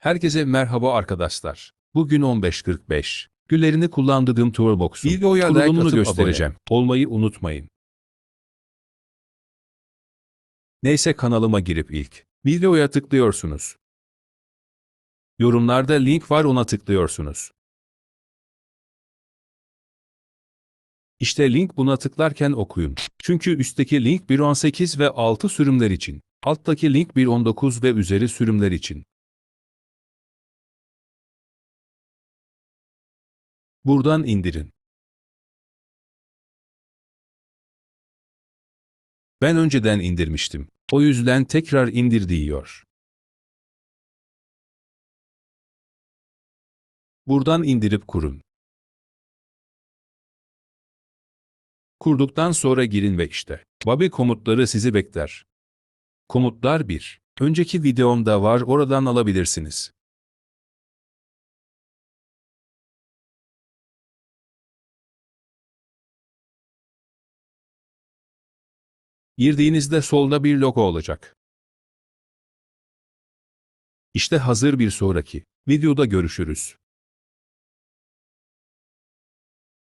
Herkese merhaba arkadaşlar. Bugün 15.45. Güllerini kullandığım Toolbox'un kurulumunu göstereceğim. Olmayı unutmayın. Neyse kanalıma girip ilk videoya tıklıyorsunuz. Yorumlarda link var ona tıklıyorsunuz. İşte link buna tıklarken okuyun. Çünkü üstteki link 1.18 ve 6 sürümler için. Alttaki link 1.19 ve üzeri sürümler için. Buradan indirin. Ben önceden indirmiştim. O yüzden tekrar indir diyor. Buradan indirip kurun. Kurduktan sonra girin ve işte. Bobby komutları sizi bekler. Komutlar 1. Önceki videomda var oradan alabilirsiniz. Girdiğinizde solda bir logo olacak. İşte hazır bir sonraki videoda görüşürüz.